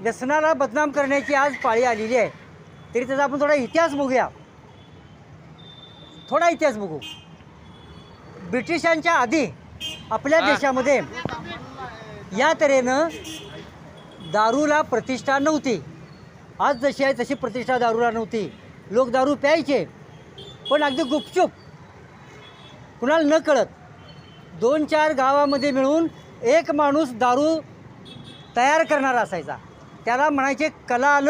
व्यसनाला बदनाम करण्याची आज पाळी आलेली आहे. तरी त्याचा आपण थोडा इतिहास बघूया. थोडा इतिहास बघू. ब्रिटिशांच्या आधी आपल्या देशामध्ये या तऱ्हेनं दारूला प्रतिष्ठा नव्हती. आज जशी आहे तशी प्रतिष्ठा दारूला नव्हती. लोक दारू प्यायचे पण अगदी गुपचूप. कुणाला न कळत दोन चार गावामध्ये मिळून एक माणूस दारू तयार करणारा असायचा. त्याला म्हणायचे कलाल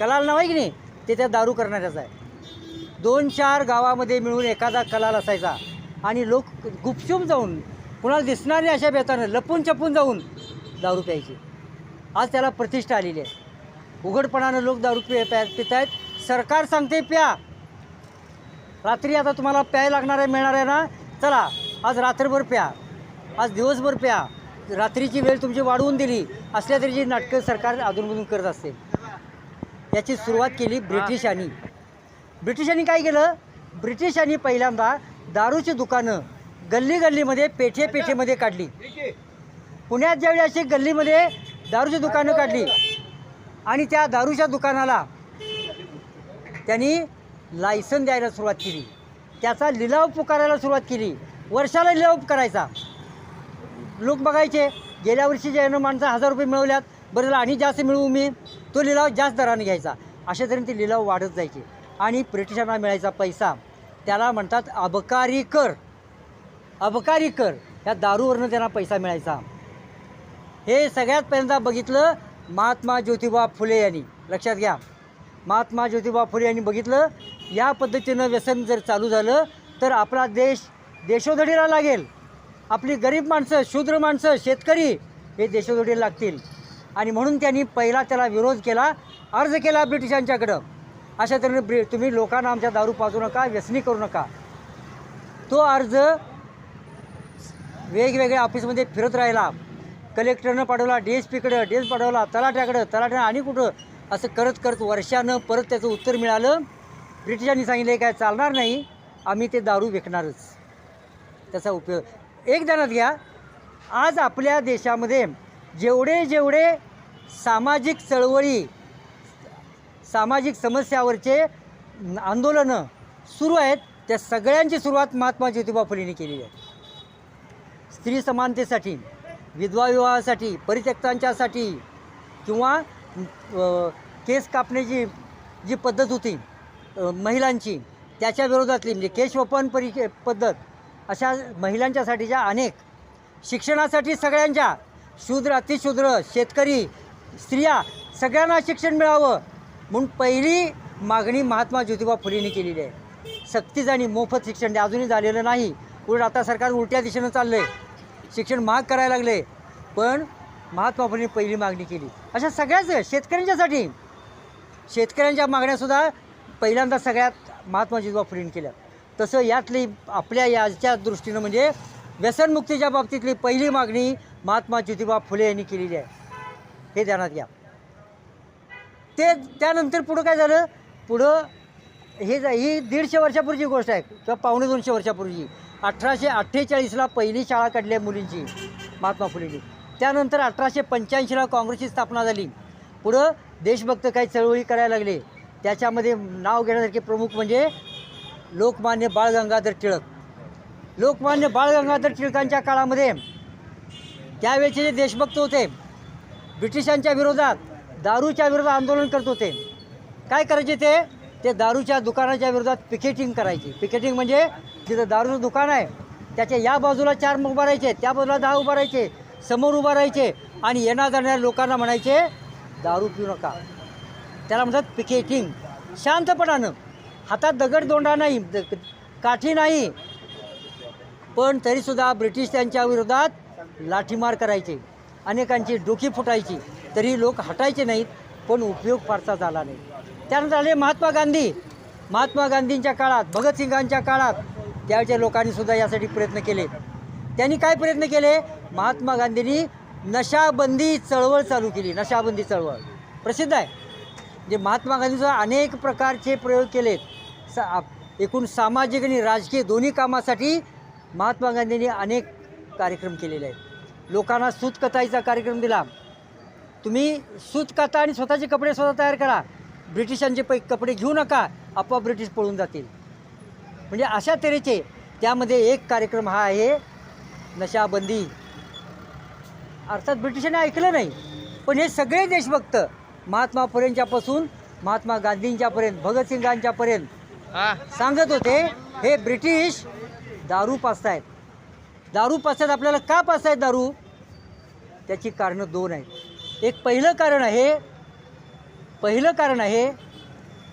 कलाल नाव आहे की नाही? ते त्या दारू करणाऱ्याचं आहे. दोन चार गावामध्ये मिळून एखादा कलाल असायचा. आणि लोक गुपचूप जाऊन कुणाला दिसणार नाही अशा बेतानं लपून चपून जाऊन दारू प्यायची. आज त्याला प्रतिष्ठा आलेली आहे. उघडपणानं लोक दारू पि प्या पित आहेत सरकार सांगते प्या. रात्री आता तुम्हाला प्याय लागणार आहे मिळणार आहे ना चला आज रात्रभर प्या. आज दिवसभर प्या. रात्रीची वेळ तुमची वाढवून दिली असल्या तरी जी नाटकं सरकार अधूनमधून करत असते. याची सुरुवात केली ब्रिटिशांनी ब्रिटिशांनी काय केलं? ब्रिटिशांनी पहिल्यांदा दारूची दुकानं गल्ली गल्लीमध्ये पेठे पेठेमध्ये काढली. पुण्यात ज्यावेळी अशी गल्लीमध्ये दारूची दुकानं काढली आणि त्या दारूच्या दुकानाला त्यांनी लायसन द्यायला सुरुवात केली. त्याचा लिलाव पुकारायला सुरुवात केली. वर्षाला लिलाव करायचा. लोक बघायचे गेल्या वर्षी जे माणसं हजार रुपये मिळवल्यात बरं आणि जास्त मिळवू मी तो लिलाव जास्त दराने घ्यायचा. अशा तऱ्हेने ते लिलाव वाढत जायचे. आणि ब्रिटिशांना मिळायचा पैसा. त्याला म्हणतात अबकारी कर. अबकारी कर. या दारूवरनं त्यांना पैसा मिळायचा. हे सगळ्यात पहिल्यांदा बघितलं महात्मा ज्योतिबा फुले यांनी. लक्षात घ्या. महात्मा ज्योतिबा फुले यांनी बघितलं या पद्धतीनं व्यसन जर चालू झालं तर आपला देश देशोधडीला लागेल. आपली गरीब माणसं शूद्र माणसं शेतकरी हे देशोधडीला लागतील. आणि म्हणून त्यांनी पहिला त्याला विरोध केला अर्ज केला ब्रिटिशांच्याकडं. अशा तऱ्हेने ब्रि तुम्ही लोकांना आमच्या दारू पाजू नका व्यसनी करू नका. तो अर्ज वेगवेगळ्या ऑफिसमध्ये फिरत राहिला. कलेक्टरनं पाठवला डी एस पीकडं डी एस पाठवला तलाट्याकडं तलाट्यानं आणि कुठं? असं करत करत वर्षानं परत त्याचं उत्तर मिळालं. ब्रिटिशांनी सांगितलं काय चालणार नाही आम्ही ते दारू विकणारच. त्याचा उपयोग एक ध्यानात घ्या. आज आपल्या देशामध्ये जेवढे जेवढे सामाजिक चळवळी सामाजिक समस्यावरचे आंदोलनं सुरू आहेत त्या सगळ्यांची सुरुवात महात्मा ज्योतिबा फुलेंनी केलेली आहे. स्त्री समानतेसाठी विधवा विवाहासाठी परित्यक्तांच्यासाठी किंवा केस कापण्याची जी पद्धत होती महिलांची त्याच्या विरोधातली म्हणजे केशवपन परि पद्धत अशा महिलांच्यासाठीच्या अनेक शिक्षणासाठी सगळ्यांच्या शूद्र अतिशूद्र शेतकरी स्त्रिया सगळ्यांना शिक्षण मिळावं म्हणून पहिली मागणी महात्मा ज्योतिबा फुलेंनी केलेली आहे. सक्तीचं आणि मोफत शिक्षण ते अजूनही झालेलं नाही. उलट आता सरकार उलट्या दिशेनं चाललं आहे शिक्षण महाग करायला लागले पण महात्मा फुलेंनी पहिली मागणी केली. अशा सगळ्याच शेतकऱ्यांच्यासाठी शेतकऱ्यांच्या मागण्यासुद्धा पहिल्यांदा सगळ्यात महात्मा ज्योतिबा फुलेंनी केल्या. तसं यातली आपल्या याच्या दृष्टीनं म्हणजे व्यसनमुक्तीच्या बाबतीतली पहिली मागणी महात्मा ज्योतिबा फुले यांनी केलेली आहे. हे ध्यानात घ्या. ते त्यानंतर पुढं काय झालं? पुढं हे जा- ही दीडशे वर्षापूर्वीची गोष्ट आहे किंवा पावणे दोनशे वर्षापूर्वीची. अठराशे अठ्ठेचाळीसला पहिली शाळा काढली आहे मुलींची महात्मा फुलेंनी. त्यानंतर अठराशे पंच्याऐंशीला काँग्रेसची स्थापना झाली. पुढं देशभक्त काही चळवळी करायला लागले. त्याच्यामध्ये नाव घेण्यासारखे प्रमुख म्हणजे लोकमान्य बाळ गंगाधर टिळक. लोकमान्य बाळ गंगाधर टिळकांच्या काळामध्ये त्यावेळेचे जे देशभक्त होते ब्रिटिशांच्या विरोधात दारूच्या विरोधात आंदोलन करत होते. काय करायचे ते? ते दारूच्या दुकानाच्या विरोधात पिकेटिंग करायची. पिकेटिंग म्हणजे जिथं दारूचं दुकान आहे त्याच्या या बाजूला चार उभा राहायचे त्या बाजूला दहा उभा राहायचे समोर उभा राहायचे आणि येणार जाणाऱ्या लोकांना म्हणायचे दारू पिऊ नका. त्याला म्हणतात पिकेटिंग. शांतपणानं हातात दगडदोंडा नाही द- काठी नाही. पण तरीसुद्धा ब्रिटिश त्यांच्या विरोधात लाठीमार करायचे. अनेकांची डोकी फुटायची. तरी लोक हटायचे नाहीत पण उपयोग फारसा झाला नाही. त्यानंतर आले महात्मा गांधी. महात्मा गांधींच्या काळात भगतसिंगांच्या काळात त्यावेळच्या लोकांनी सुद्धा यासाठी प्रयत्न केले. त्यांनी काय प्रयत्न केले? महात्मा गांधींनी नशाबंदी चळवळ चालू केली. नशाबंदी चळवळ. प्रसिद्ध आहे. म्हणजे महात्मा गांधीसुद्धा अनेक प्रकारचे प्रयोग केलेत. सा आप- एकूण सामाजिक आणि राजकीय दोन्ही कामासाठी महात्मा गांधींनी अनेक कार्यक्रम केलेले आहेत. लोकांना सूतकथाईचा कार्यक्रम दिला. तुम्ही सूतकथा आणि स्वतःचे कपडे स्वतः तयार करा. ब्रिटिशांचे पै कपडे घेऊ नका. आपोआप ब्रिटिश पळून जातील. म्हणजे अशा तऱ्हेचे त्यामध्ये एक कार्यक्रम हा आहे नशाबंदी. अर्थात ब्रिटिशांनी ऐकलं नाही. पण हे सगळे देशभक्त महात्मा फुलेंच्यापासून महात्मा गांधींच्यापर्यंत भगतसिंगांच्यापर्यंत सांगत होते हे ब्रिटिश दारू पाचतायत दारू पाचतायत आपल्याला का पाचतायत दारू? त्याची कारणं दोन आहेत. एक पहिलं कारण आहे पहिलं कारण आहे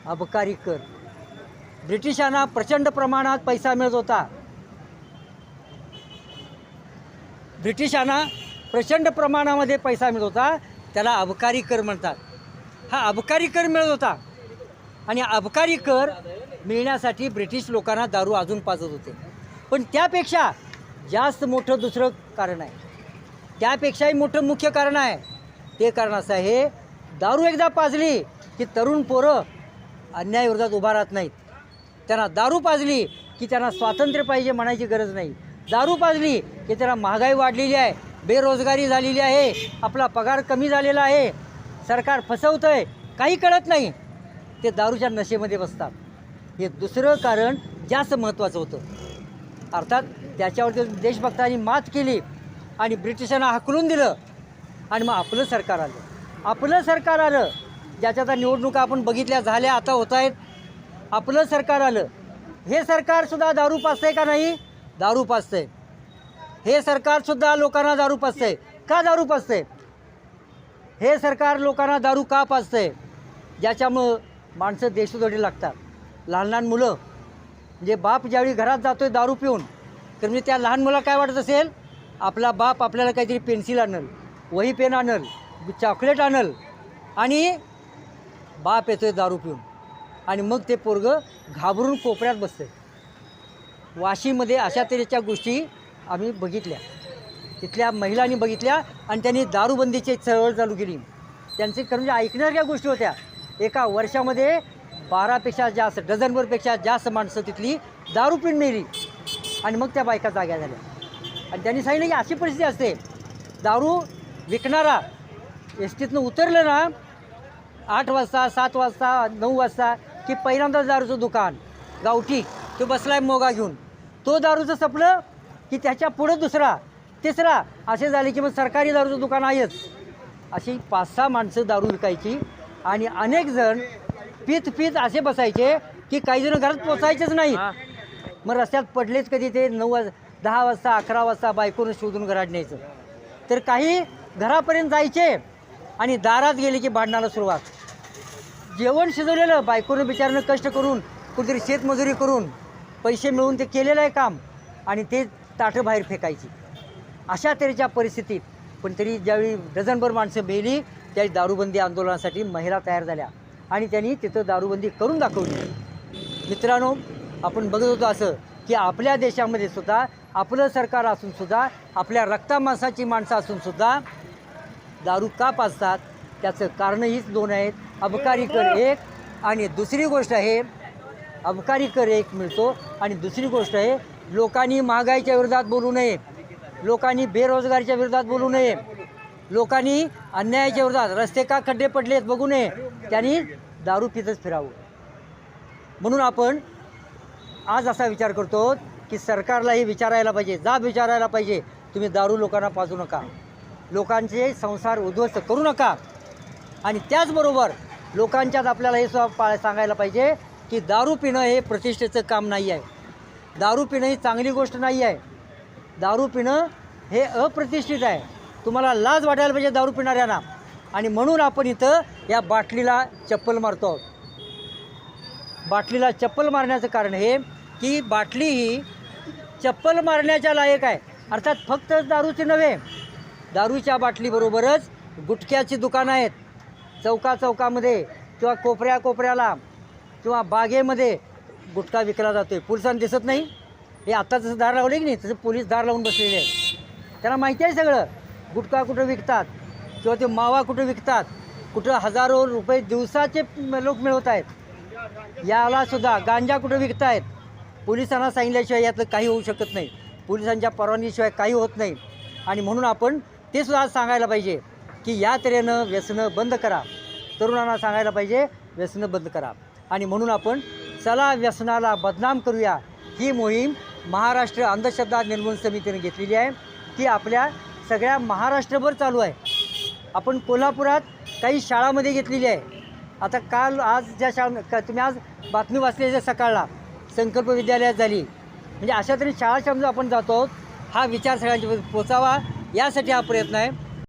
अबकारी कर. ब्रिटिशांना प्रचंड प्रमाणात पैसा मिळत होता. ब्रिटिशांना प्रचंड प्रमाणामध्ये पैसा मिळत होता त्याला अबकारी कर म्हणतात. हा अबकारी कर मिळत होता. आणि अबकारी कर मिळण्यासाठी ब्रिटिश लोकांना दारू अजून पाजत होते. पण त्यापेक्षा जास्त मोठं दुसरं कारण आहे. त्यापेक्षाही मोठं मुख्य कारण आहे. ते कारण असं आहे दारू एकदा पाजली की तरुण पोरं अन्यायवर्गात उभा राहत नाहीत. त्यांना दारू पाजली की त्यांना स्वातंत्र्य पाहिजे म्हणायची गरज नाही. दारू पाजली की त्यांना महागाई वाढलेली आहे बेरोजगारी झालेली आहे आपला पगार कमी झालेला आहे सरकार फसवतं आहे काही कळत नाही. ते दारूच्या नशेमध्ये बसतात. हे दुसरं कारण जास्त महत्त्वाचं होतं. अर्थात त्याच्यावरती देशभक्तांनी मात केली आणि ब्रिटिशांना हकलून दिलं आणि मग आपलं सरकार आलं. आपलं सरकार आलं ज्याच्या आता निवडणुका आपण बघितल्या झाल्या आता होत आहेत. आपलं सरकार आलं. हे सरकारसुद्धा दारू पाचतंय का नाही? दारू पाचतंय हे सरकारसुद्धा लोकांना दारू पाचतंय का दारू पाचतंय हे सरकार लोकांना दारू का पाचतंय ज्याच्यामुळं माणसं देशोदडी लागतात. लहान लहान मुलं. म्हणजे बाप ज्यावेळी घरात जातो आहे दारू पिऊन तर म्हणजे त्या लहान मुला काय वाटत असेल? आपला बाप आपल्याला काहीतरी पेन्सिल आणल वही पेन आणल चॉकलेट आणल आणि बाप येतोय दारू पिऊन. आणि मग ते पोरगं घाबरून कोपऱ्यात बसतंय. वाशीमध्ये अशा तऱ्हेच्या गोष्टी आम्ही बघितल्या. तिथल्या महिलांनी बघितल्या आणि त्यांनी दारूबंदीची चळवळ चालू केली. त्यांचे खरं म्हणजे ऐकणाऱ्या गोष्टी होत्या. एका वर्षामध्ये बारापेक्षा जास्त डझनभरपेक्षा जास्त माणसं तिथली दारू पिऊन मेली. आणि मग त्या बायका जाग्या झाल्या. आणि त्यांनी सांगितलं की अशी परिस्थिती असते. दारू विकणारा एस टीतनं उतरलं ना आठ वाजता सात वाजता नऊ वाजता की पहिल्यांदा दारूचं दुकान गावठी तो बसलाय मोगा घेऊन. तो दारूचं संपलं की त्याच्या पुढं दुसरा तिसरा असे झाले की मग सरकारी दारूचं दुकान आहेच. अशी पाच सहा माणसं दारू विकायची आणि अनेक जण पीत पीत असे बसायचे की काही जण घरात पोचायचेच नाही. मग रस्त्यात पडलेच कधी ते नऊ वाज दहा वाजता अकरा वाजता बायकोनं शोधून घरात न्यायचं. तर काही घरापर्यंत जायचे आणि दारात गेले की भांडणाला सुरुवात. जेवण शिजवलेलं बायकोनं बिचारनं कष्ट करून कुठेतरी शेतमजुरी करून पैसे मिळवून ते केलेलं आहे काम आणि ते ताटं बाहेर फेकायची. अशा तऱ्हेच्या परिस्थितीत पण तरी ज्यावेळी डझनभर माणसं मेली त्यावेळी दारूबंदी आंदोलनासाठी महिला तयार झाल्या. आणि त्यांनी तिथं दारूबंदी करून दाखवली. मित्रांनो आपण बघत होतो असं की आपल्या देशामध्ये सुद्धा आपलं सरकार असून सुद्धा आपल्या रक्तामासाची माणसं असून सुद्धा दारू का पाजतात? त्याचं कारण हीच दोन आहेत. अबकारी कर एक आणि दुसरी गोष्ट आहे अबकारी कर एक मिळतो आणि दुसरी गोष्ट आहे लोकांनी महागाईच्या विरोधात बोलू नये. लोकांनी बेरोजगारीच्या विरोधात बोलू नये. लोकांनी अन्यायाच्या विरोधात रस्ते का खड्डे पडलेत बघू नये. त्यांनी दारू पितच फिरावं. म्हणून आपण आज असा विचार करतो की सरकारलाही विचारायला पाहिजे जाब विचारायला पाहिजे. तुम्ही दारू लोकांना पाजू नका. लोकांचे संसार उद्ध्वस्त करू नका. आणि त्याचबरोबर लोकांच्यात आपल्याला हे पा सांगायला पाहिजे की दारू पिणं हे प्रतिष्ठेचं काम नाही आहे. दारू पिणं ही चांगली गोष्ट नाही आहे. दारू पिणं हे अप्रतिष्ठित आहे. तुम्हाला लाज वाटायला पाहिजे दारू पिणाऱ्यांना. आणि म्हणून आपण इथं या बाटलीला चप्पल मारतो आहोत. बाटलीला चप्पल मारण्याचं कारण हे की बाटली ही चप्पल मारण्याच्या लायक आहे. अर्थात फक्त दारूची नव्हे दारूच्या बाटलीबरोबरच गुटख्याची दुकानं आहेत. चौका चौकामध्ये किंवा कोपऱ्या कोपऱ्याला किंवा बागेमध्ये गुटखा विकला जातो आहे पोलिसांना दिसत नाही. हे आत्ता जसं दार लावले की नाही? तसं पोलीस दार लावून बसलेले आहेत. त्यांना माहिती आहे सगळं. गुटखा कुठं विकतात? किंवा ते मावा कुठं विकतात कुठं हजारो रुपये दिवसाचे लोक मिळवत आहेत. यालासुद्धा गांजा कुठं विकतायत? पोलिसांना सांगितल्याशिवाय यातलं काही होऊ शकत नाही. पोलिसांच्या परवानगीशिवाय काही होत नाही. आणि म्हणून आपण ते सुद्धा आज सांगायला पाहिजे की या तऱ्हेनं व्यसनं बंद करा. तरुणांना सांगायला पाहिजे व्यसनं बंद करा. आणि म्हणून आपण चला व्यसनाला बदनाम करूया. ही मोहीम महाराष्ट्र अंधश्रद्धा निर्मूलन समितीने घेतलेली आहे. ती आपल्या सगळ्या महाराष्ट्रभर चालू आहे. आपण कोल्हापुरात काही शाळामध्ये घेतलेली आहे. आता काल आज ज्या शाळा का तुम्ही आज बातमी वाचलेल्या सकाळला संकल्प विद्यालयात झाली. म्हणजे अशा तरी शाळा समजा आपण जातो आहोत. हा विचार सगळ्यांच्या पोचावा. यासाठी हा प्रयत्न आहे.